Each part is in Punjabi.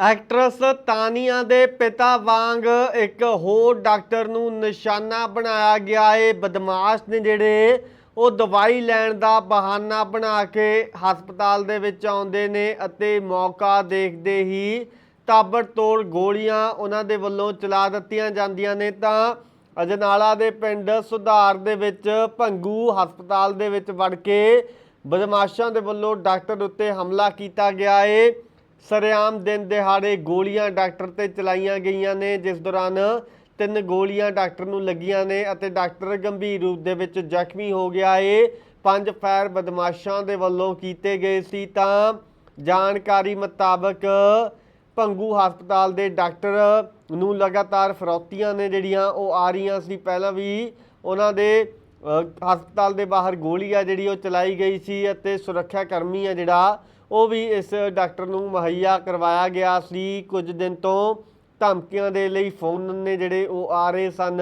ਐਕਟਰਸ ਤਾਨੀਆ ਦੇ ਪਿਤਾ ਵਾਂਗ ਇੱਕ ਹੋਰ ਡਾਕਟਰ ਨੂੰ ਨਿਸ਼ਾਨਾ ਬਣਾਇਆ ਗਿਆ। ਏ ਬਦਮਾਸ਼ ਨੇ ਜਿਹੜੇ ਉਹ ਦਵਾਈ ਲੈਣ ਦਾ ਬਹਾਨਾ ਬਣਾ ਕੇ ਹਸਪਤਾਲ ਦੇ ਵਿੱਚ ਆਉਂਦੇ ਨੇ ਅਤੇ ਮੌਕਾ ਦੇਖਦੇ ਹੀ ਤਾਬੜਤੋੜ ਗੋਲੀਆਂ ਉਹਨਾਂ ਦੇ ਵੱਲੋਂ ਚਲਾ ਦਿੱਤੀਆਂ ਜਾਂਦੀਆਂ ਨੇ। ਤਾਂ ਅਜਨਾਲਾ ਦੇ ਪਿੰਡ ਸੁਧਾਰ ਦੇ ਵਿੱਚ ਭੰਗੂ ਹਸਪਤਾਲ ਦੇ ਵਿੱਚ ਵੜ ਕੇ ਬਦਮਾਸ਼ਾਂ ਦੇ ਵੱਲੋਂ ਡਾਕਟਰ ਉੱਤੇ ਹਮਲਾ ਕੀਤਾ ਗਿਆ ਏ। ਸਰੇਆਮ ਦਿਨ ਦਿਹਾੜੇ ਗੋਲੀਆਂ ਡਾਕਟਰ ਤੇ ਚਲਾਈਆਂ ਗਈਆਂ ਨੇ, ਜਿਸ ਦੌਰਾਨ ਤਿੰਨ ਗੋਲੀਆਂ ਡਾਕਟਰ ਨੂੰ ਲੱਗੀਆਂ ਨੇ ਅਤੇ ਡਾਕਟਰ ਗੰਭੀਰ ਰੂਪ ਦੇ ਵਿੱਚ ਜ਼ਖਮੀ ਹੋ ਗਿਆ ਏ। ਪੰਜ ਫਾਇਰ ਬਦਮਾਸ਼ਾਂ ਦੇ ਵੱਲੋਂ ਕੀਤੇ ਗਏ ਸੀ ਤਾਂ ਜਾਣਕਾਰੀ ਮੁਤਾਬਕ ਭੰਗੂ ਹਸਪਤਾਲ ਦੇ ਡਾਕਟਰ ਨੂੰ ਲਗਾਤਾਰ ਫਰੌਤੀਆਂ ਨੇ ਜਿਹੜੀਆਂ ਉਹ ਆ ਰਹੀਆਂ ਸੀ। ਪਹਿਲਾਂ ਵੀ ਉਹਨਾਂ ਦੇ ਹਸਪਤਾਲ ਦੇ ਬਾਹਰ ਗੋਲੀ ਆ ਜਿਹੜੀ ਉਹ ਚਲਾਈ ਗਈ ਸੀ ਅਤੇ ਸੁਰੱਖਿਆ ਕਰਮੀ ਆ ਜਿਹੜਾ ਉਹ ਵੀ ਇਸ ਡਾਕਟਰ ਨੂੰ ਮੁਹੱਈਆ ਕਰਵਾਇਆ ਗਿਆ ਸੀ। ਕੁਝ ਦਿਨ ਤੋਂ ਧਮਕੀਆਂ ਦੇ ਲਈ ਫੋਨ ਨੇ ਜਿਹੜੇ ਉਹ ਆ ਰਹੇ ਸਨ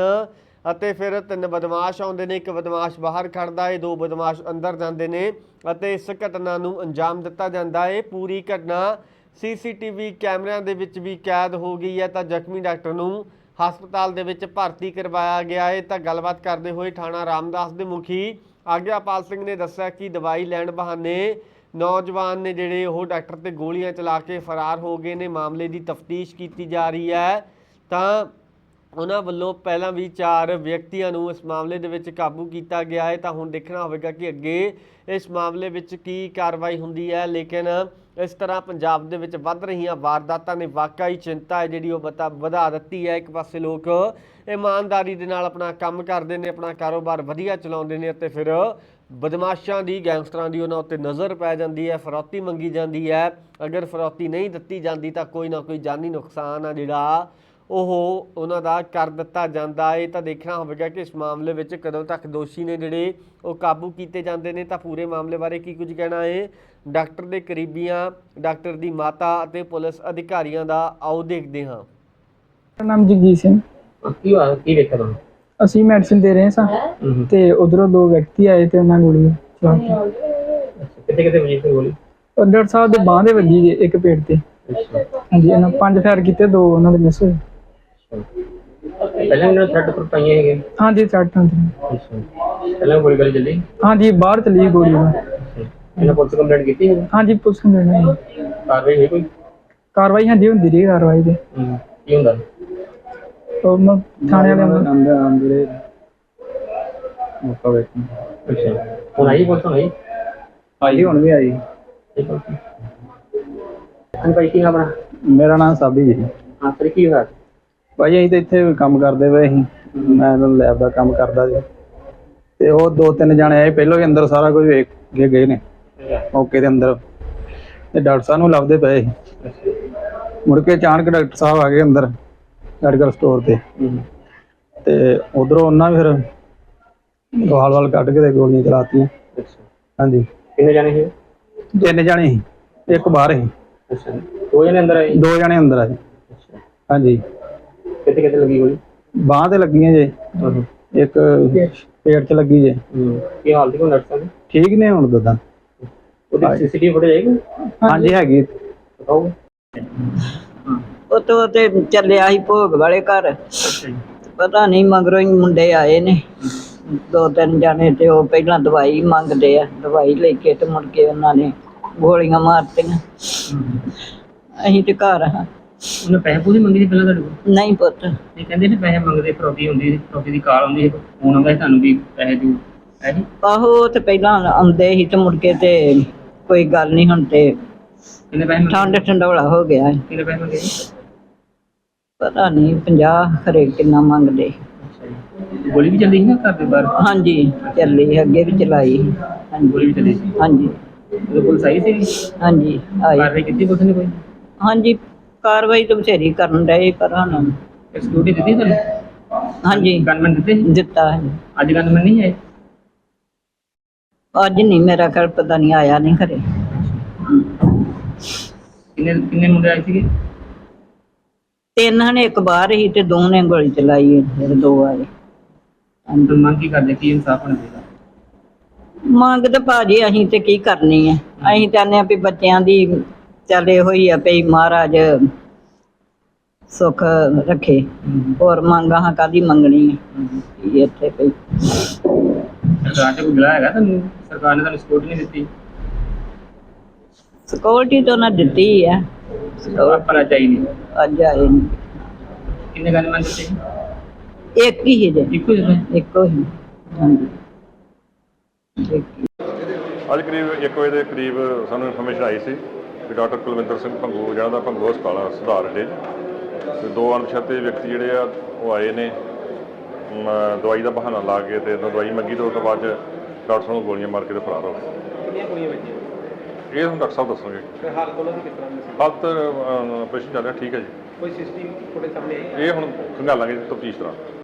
ਅਤੇ ਫਿਰ ਤਿੰਨ ਬਦਮਾਸ਼ ਆਉਂਦੇ ਨੇ। ਇੱਕ ਬਦਮਾਸ਼ ਬਾਹਰ ਖੜਦਾ ਏ ਦੋ ਬਦਮਾਸ਼ ਅੰਦਰ ਜਾਂਦੇ ਨੇ ਅਤੇ ਇਸ ਘਟਨਾ ਨੂੰ ਅੰਜਾਮ ਦਿੱਤਾ ਜਾਂਦਾ ਏ ਪੂਰੀ ਘਟਨਾ ਸੀਸੀਟੀਵੀ ਕੈਮਰਿਆਂ ਦੇ ਵਿੱਚ ਵੀ ਕੈਦ ਹੋ ਗਈ ਹੈ ਤਾਂ ਜ਼ਖਮੀ ਡਾਕਟਰ ਨੂੰ ਹਸਪਤਾਲ ਦੇ ਵਿੱਚ ਭਰਤੀ ਕਰਵਾਇਆ ਗਿਆ ਏ ਤਾਂ ਗੱਲਬਾਤ ਕਰਦੇ ਹੋਏ ਥਾਣਾ ਰਾਮਦਾਸ ਦੇ ਮੁਖੀ ਆਗਿਆਪਾਲ ਸਿੰਘ ਨੇ ਦੱਸਿਆ ਕਿ ਦਵਾਈ ਲੈਣ ਬਹਾਨੇ ਨੌਜਵਾਨ ਨੇ ਜਿਹੜੇ ਉਹ ਡਾਕਟਰ ਤੇ ਗੋਲੀਆਂ ਚਲਾ ਕੇ ਫਰਾਰ ਹੋ ਗਏ ਨੇ, ਮਾਮਲੇ ਦੀ ਤਫਤੀਸ਼ ਕੀਤੀ ਜਾ ਰਹੀ ਹੈ। ਤਾਂ ਉਹਨਾਂ ਵੱਲੋਂ ਪਹਿਲਾਂ ਵੀ ਚਾਰ ਵਿਅਕਤੀਆਂ ਨੂੰ ਇਸ ਮਾਮਲੇ ਦੇ ਵਿੱਚ ਕਾਬੂ ਕੀਤਾ ਗਿਆ ਹੈ। ਤਾਂ ਹੁਣ ਦੇਖਣਾ ਹੋਵੇਗਾ ਕਿ ਅੱਗੇ ਇਸ ਮਾਮਲੇ ਵਿੱਚ ਕੀ ਕਾਰਵਾਈ ਹੁੰਦੀ ਹੈ। ਲੇਕਿਨ ਇਸ ਤਰ੍ਹਾਂ ਪੰਜਾਬ ਦੇ ਵਿੱਚ ਵੱਧ ਰਹੀਆਂ ਵਾਰਦਾਤਾਂ ਨੇ ਵਾਕਈ ਚਿੰਤਾ ਹੈ, ਜਿਹੜੀ ਉਹ ਬਤਾ, ਵਧਾ ਦਿੱਤੀ ਹੈ। ਇੱਕ ਪਾਸੇ ਲੋਕ ਇਮਾਨਦਾਰੀ ਦੇ ਨਾਲ ਆਪਣਾ ਕੰਮ ਕਰਦੇ ਨੇ, ਆਪਣਾ ਕਾਰੋਬਾਰ ਵਧੀਆ ਚਲਾਉਂਦੇ ਨੇ ਅਤੇ ਫਿਰ ਬਦਮਾਸ਼ਾਂ ਦੀ ਗੈਂਗਸਟਰਾਂ ਦੀ ਉਹਨਾਂ ਉੱਤੇ ਨਜ਼ਰ ਪੈ ਜਾਂਦੀ ਹੈ ਫਰੌਤੀ ਮੰਗੀ ਜਾਂਦੀ ਹੈ। ਅਗਰ ਫਰੌਤੀ ਨਹੀਂ ਦਿੱਤੀ ਜਾਂਦੀ ਤਾਂ ਕੋਈ ਨਾ ਕੋਈ ਜਾਨੀ ਨੁਕਸਾਨ ਆ ਜਿਹੜਾ ਉਹ ਉਹਨਾਂ ਦਾ ਕਰ ਦਿੱਤਾ ਜਾਂਦਾ ਹੈ ਤਾਂ ਦੇਖਣਾ ਹੋਵੇਗਾ ਕਿ ਇਸ ਮਾਮਲੇ ਵਿੱਚ ਕਦੋਂ ਤੱਕ ਦੋਸ਼ੀ ਨੇ ਜਿਹੜੇ ਉਹ ਕਾਬੂ ਕੀਤੇ ਜਾਂਦੇ ਨੇ। ਤਾਂ ਪੂਰੇ ਮਾਮਲੇ ਬਾਰੇ ਕੀ ਕੁਝ ਕਹਿਣਾ ਹੈ ਡਾਕਟਰ ਦੇ ਕਰੀਬੀਆਂ ਡਾਕਟਰ ਦੀ ਮਾਤਾ ਅਤੇ ਪੁਲਿਸ ਅਧਿਕਾਰੀਆਂ ਦਾ ਆਓ ਦੇਖਦੇ ਹਾਂ। ਨਾਮ ਜਗਜੀਤ ਸਿੰਘ। ਕੀ ਹੋਇਆ? ਕੀ ਵੇਖਿਆ ਤੁਹਾਨੂੰ? ਅਸੀਂ ਮੈਡੀਸਿਨ ਦੇ ਰਹੇ ਸਾਂ ਤੇ ਉਧਰੋਂ ਦੋ ਵਿਅਕਤੀ ਆਏ ਤੇ ਉਹਨਾਂ ਗੋਲੀ ਚਲਾਤੀ ਕਿੱਥੇ ਕਿੱਥੇ ਵਜੀ ਸੀ ਗੋਲੀ? ਉਹ ਡਾਕਟਰ ਸਾਹਿਬ ਦੇ ਬਾਹ ਦੇ ਵੱਜੀ ਜੇ ਇੱਕ ਪੇਟ ਤੇ। ਅੱਛਾ। ਹਾਂਜੀ ਇਹਨਾਂ ਪੰਜ ਫਾਇਰ ਕੀਤੇ ਦੋ ਉਹਨਾਂ ਦੇ ਮਿਸ ਹੋਏ। ਪਹਿਲਾਂ ਇਹਨਾਂ ਥਰਡ ਪਰ ਪਾਈਆਂ ਹੈਗੇ ਹਾਂਜੀ ਸੱਟ ਹੁੰਦੀ ਅੱਛਾ। ਪਹਿਲਾਂ ਗੋਲੀ ਗਲੀ ਚੱਲੀ? ਹਾਂਜੀ ਬਾਹਰ ਚਲੀ ਗੋਲੀ ਉਹ। ਅੱਛਾ। ਇਹਨਾਂ ਪੁਲਿਸ ਕੰਪਲੇਂਟ ਕੀਤੀ ਹੈ ਹਾਂਜੀ ਪੁਲਿਸ ਨੂੰ ਦੇਣਾ ਕਾਰਵਾਈ ਹੋਈ ਕੋਈ? ਕਾਰਵਾਈ ਹਾਂਜੀ ਹੁੰਦੀ ਰਹੀ ਕਾਰਵਾਈ ਦੇ। ਹੂੰ। ਕੀ ਹੁੰਦਾ? ਉਹ ਮ- ਥਾਣੇ ਵਾਲੇ ਅੰਦਰ ਅੰਦਰ ਮੌਕਾ ਵੇਖ ਅੱਛਾ। ਹੁਣ ਆਈ ਪੁਲਿਸ ਹੁਣ ਆਈ? ਆਈ। ਹੁਣ ਵੀ ਆਈ। ਹਾਂ। ਭਾਈ ਕੀ ਆਪਣਾ ਮੇਰਾ ਨਾਮ ਸਾਬੀ ਜੀ। ਹਾਂ ਫਿਰ ਕੀ ਹੋਇਆ? ਭਾਈ ਅਸੀਂ ਤਾਂ ਇੱਥੇ ਕੰਮ ਕਰਦੇ ਪਏ ਸੀ। ਮੈਂ ਲੈਬ ਦਾ ਕੰਮ ਕਰਦਾ ਜੀ ਤੇ ਉਹ ਦੋ ਤਿੰਨ ਜਣੇ ਆਏ। ਪਹਿਲਾਂ ਹੀ ਅੰਦਰ ਸਾਰਾ ਕੁਝ ਵੇਖ ਕੇ ਗਏ ਨੇ। ਮੌਕੇ ਦੇ ਅੰਦਰ। ਤੇ ਡਾਕਟਰ ਸਾਹਿਬ ਨੂੰ ਲੱਭਦੇ ਪਏ ਸੀ। ਮੁੜ ਕੇ ਅਚਾਨਕ ਡਾਕਟਰ ਸਾਹਿਬ ਆ ਗਏ ਅੰਦਰ। ਮੈਡੀਕਲ ਸਟੋਰ ਤੇ। ਤੇ ਉਧਰੋਂ ਉਹਨਾਂ ਵੀ ਫਿਰ ਵਾਲ ਵਾਲ ਕੱਢ ਕੇ ਤੇ ਗੋਲੀਆਂ ਚਲਾਤੀਆਂ। ਅੱਛਾ। ਹਾਂਜੀ। ਕਿੰਨੇ ਜਾਣੇ ਸੀ? ਤਿੰਨ ਜਣੇ ਸੀ ਇੱਕ ਬਾਹਰ ਸੀ। ਅੱਛਾ। ਦੋ ਜਣੇ ਅੰਦਰ ਆਏ? ਦੋ ਜਣੇ ਅੰਦਰ ਆ ਜੀ ਅੱਛਾ। ਹਾਂਜੀ। ਕਿੱਥੇ ਕਿੱਥੇ ਲੱਗੀ ਗੋਲੀ? ਬਾਂਹ ਤੇ ਲੱਗੀਆਂ ਜੇ। ਇੱਕ ਪੇਟ 'ਚ ਲੱਗੀ ਜੇ। ਕੀ ਹਾਲ ਦੀ ਕੋਈ ਨਰਸਾਂ ਦੀ ਠੀਕ ਨੇ ਹੁਣ ਦਦਾ ਉਹਦੀ ਸੀਸੀਟੀਵੀ ਫੁਟੇਜ ਆਏਗੀ ਹਾਂਜੀ ਹੈਗੀ। ਦਿਖਾਓ। ਉਹ ਤੋਂ ਤੇ ਚੱਲਿਆ ਸੀ ਭੋਗ ਵਾਲੇ ਘਰ। ਪਤਾ ਨਹੀਂ ਮਗਰੋਂ ਹੀ ਮੁੰਡੇ ਆਏ ਨੇ। ਦੋ ਤਿੰਨ ਜਾਣੇ ਤੇ ਉਹ ਪਹਿਲਾਂ ਦਵਾਈ ਮੰਗਦੇ ਆ। ਦਵਾਈ ਲੈ ਕੇ ਤੇ ਮੁੜ ਕੇ ਉਹਨਾਂ ਨੇ ਗੋਲੀਆਂ ਮਾਰਤੀਆਂ। ਅਸੀਂ ਤੇ ਘਰ ਹਾਂ। ਉਹਨੇ ਪੈਸੇ ਪੂਸੇ ਮੰਗੇ ਸੀ ਪਹਿਲਾਂ ਤੁਹਾਡੇ ਕੋਲ? ਨਹੀਂ ਪੁੱਤ। ਇਹ ਕਹਿੰਦੇ ਨੇ ਪੈਸੇ ਮੰਗਦੇ ਫਰੋਡੀ ਹੁੰਦੀ ਸੀ ਫਰੋਡੀ ਦੀ ਕਾਲ ਆਉਂਦੀ ਸੀ ਫੋਨ ਆਉਂਦਾ ਸੀ ਤੁਹਾਨੂੰ ਵੀ ਪੈਸੇ ਦਿਓ ਹੈ ਜੀ? ਆਹੋ ਉਹ ਤੇ ਪਹਿਲਾਂ ਆਉਂਦੇ ਸੀ ਤੇ ਮੁੜ ਕੇ ਤੇ ਕੋਈ ਗੱਲ ਨਹੀਂ ਹੁਣ ਤੇ ਕਿੰਨੇ ਪੈਸੇ ਮੰਗੇ? ਠੰਡ ਠੰਡੋਲਾ ਹੋ ਗਿਆ। ਹੈ। ਕਿੰਨੇ ਪੈਸੇ ਮੰਗੇ ਜੀ ਪਤਾ ਨਹੀਂ 50 ਖਰੇ ਕਿੰਨਾ ਮੰਗਦੇ। ਗੋਲੀ ਵੀ ਚੱਲੀ ਸੀ ਨਾ ਘਰ ਦੇ ਬਾਹਰ? ਹਾਂਜੀ ਚੱਲੀ ਅੱਗੇ ਵੀ ਚਲਾਈ ਹਾਂਜੀ। ਗੋਲੀ ਵੀ ਚੱਲੀ ਸੀ? ਹਾਂਜੀ। ਉਹ ਪੁਲਿਸ ਆਈ ਸੀ? ਹਾਂਜੀ ਆਈ। ਕਾਰਵਾਈ ਕੀਤੀ ਪੁਲਿਸ ਨੇ ਕੋਈ? ਹਾਂਜੀ ਕਾਰਵਾਈ ਤਾਂ ਬਥੇਰੀ ਕਰਨ ਡਏ ਪਰ ਹੁਣ ਸਿਕਿਉਰਿਟੀ ਦਿੱਤੀ ਤੁਹਾਨੂੰ? ਹਾਂਜੀ। ਗਨਮੈਨ ਦਿੱਤੇ? ਦਿੱਤਾ ਹੈ ਅੱਜ ਗਨਮੈਨ ਨਹੀਂ ਆਏ? ਅੱਜ ਨਹੀਂ ਮੇਰਾ ਘਰ ਪਤਾ ਨਹੀਂ ਆਇਆ ਨਹੀਂ ਘਰੇ। ਕਿੰਨੇ ਕਿੰਨੇ ਮੁੰਡੇ ਆਏ ਸੀਗੇ? ਤਿੰਨ ਨੇ ਇੱਕ ਬਾਹਰ ਹੀ ਤੇ ਦੋ ਨੇ ਗੋਲੀ ਚਲਾਈ ਹੈ, ਫਿਰ ਦੋ ਆਏ। ਅੰਦਰ ਮੰਗ ਕੀ ਕਰਦੇ? ਕੀ ਇਨਸਾਫ ਹੋਣਾ ਚਾਹੀਦਾ? ਮੰਗ ਤੇ ਭਾਜੀ ਅਸੀਂ ਤੇ ਕੀ ਕਰਨੀ ਹੈ ਅਸੀਂ ਚਾਹੁੰਦੇ ਆ ਵੀ ਬੱਚਿਆਂ ਦੀ ਚੱਲ ਇਹੋ ਹੀ ਆ ਵੀ ਮਹਾਰਾਜ ਸੁੱਖ ਰੱਖੇ। ਹੋਰ ਮੰਗਾਂ ਕਾਦੀ ਮੰਗਣੀ ਹੈ। ਵੀ ਇੱਥੇ ਕੋਈ ਸਰਕਾਰ ਤੇ ਕੋਈ ਗਿਲਾ ਹੈਗਾ ਤੁਹਾਨੂੰ ਸਰਕਾਰ ਨੇ ਤੁਹਾਨੂੰ ਸਪੋਰਟ ਨਹੀਂ ਦਿੱਤੀ? ਸਿਕਿਉਰਿਟੀ ਤਾਂ ਉਹਨਾਂ ਦਿੱਤੀ ਸਿਕਿਉਰਿਟੀ ਆਪਣਾ ਚਾਹੀਦੀ ਅੱਜ ਆਏ ਨੇ। ਕਿੰਨੇ ਗਨ ਮੰਨ ਦਿੱਤੇ ਇੱਕ ਹੀ ਜੇ ਇੱਕੋ ਹੀ ਦਿੱਤੇ? ਇੱਕੋ ਹੀ ਹਾਂਜੀ? ਇੱਕ ਹੀ। ਅੱਜ ਕਰੀਬ 1 ਵਜੇ ਦੇ ਕਰੀਬ ਸਾਨੂੰ ਇਨਫੋਰਮੇਸ਼ਨ ਆਈ ਸੀ ਕਿ ਡਾਕਟਰ ਕੁਲਵਿੰਦਰ ਸਿੰਘ ਭੰਗੂ ਜਿਹਨਾਂ ਦਾ ਭੰਗੂ ਹਸਪਤਾਲ ਆ ਸੁਧਾਰ ਅੱਡੇ 'ਚ ਤੇ ਦੋ ਅਣਪਛਾਤੇ ਵਿਅਕਤੀ ਜਿਹੜੇ ਆ ਉਹ ਆਏ ਨੇ। ਮ, ਦਵਾਈ ਦਾ ਬਹਾਨਾ ਲਾ ਕੇ ਤੇ ਇਹਨਾਂ ਦਵਾਈ ਮੰਗੀ ਤੇ ਉਸ ਤੋਂ ਬਾਅਦ 'ਚ ਡਾਕਟਰ ਨੂੰ ਗੋਲੀਆਂ ਮਾਰ ਕੇ ਤੇ ਫਰਾਰ ਹੋ ਗਏ। ਕਿੰਨੀਆਂ ਗੋਲੀਆਂ ਵੱਜੀਆਂ? ਇਹ ਹੁਣ ਡਾਕਟਰ ਸਾਹਿਬ ਦੱਸਣਗੇ। ਤੇ ਹਾਲਤ ਉਹਨਾਂ ਦੀ ਕਿਸ ਤਰ੍ਹਾਂ ਦੀ ਸੀ? ਹਾਲਤ ਆਪਰੇਸ਼ਨ ਚੱਲ ਰਿਹਾ ਠੀਕ ਹੈ ਜੀ। ਕੋਈ ਸਿਸਟਮ ਤੁਹਾਡੇ ਸਾਹਮਣੇ ਆਈ? ਇਹ ਹੁਣ ਖੰਗਾਲਾਂਗੇ ਤਫਤੀਸ਼ ਤਰ੍ਹਾਂ